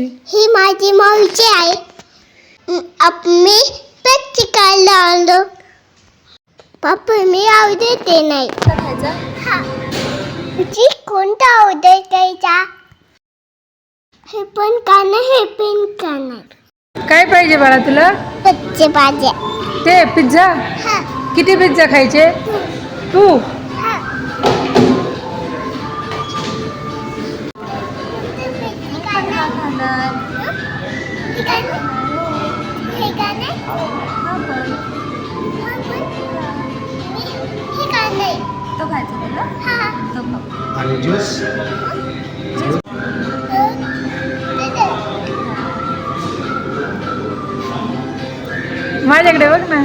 ही माझी मावशी आहे. म, शिकायला आलो पप्पा मी आवडते नाही. हा. तुझी कोणता आवडतायचा हे पण का नाही हे पण का नाही? काय पाहिजे बाळा तुला? कच्चे भाज्या. ते पिझ्झा? हा. किती पिझ्झा खायचे? तू? हा हे काय हे काय नाही हे काय तो खायचा तुला तो खाऊ. आणि ज्यूस माझ्याकडे बघ ना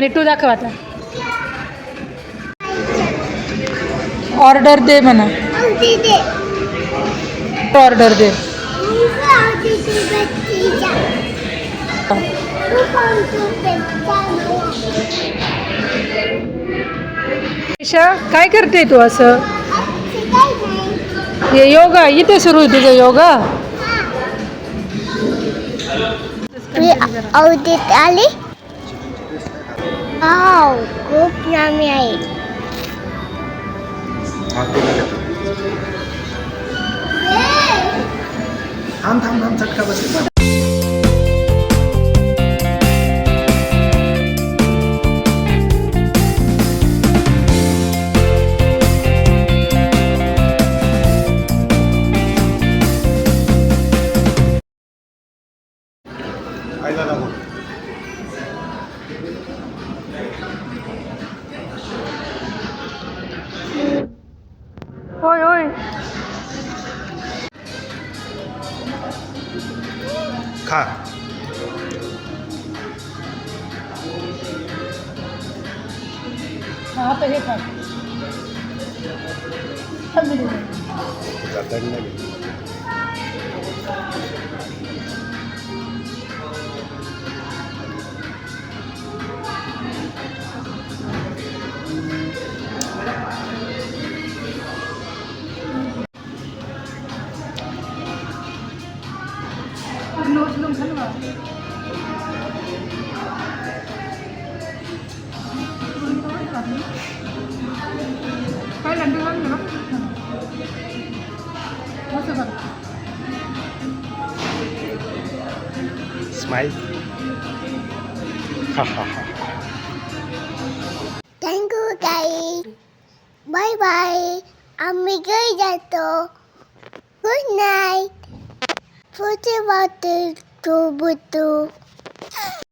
आणि तू दाखव आता. ऑर्डर दे म्हणा. ऑर्डर दे. ईशा काय करते तू असं? हे योगा इथे सुरू आहे तुझं योगा? Wow, good yummy. 아, 네. 다음 다음 다음 잠깐 가보세요. 아이가 나고. খা হাতে হে খা उचलून खा ना काय लंडू लागलं ना मस्त बघ स्माइल हा हा हा थँक्यू ताई बाय बाय आम्ही घरी जातो गुड नाईट पुढे 都不都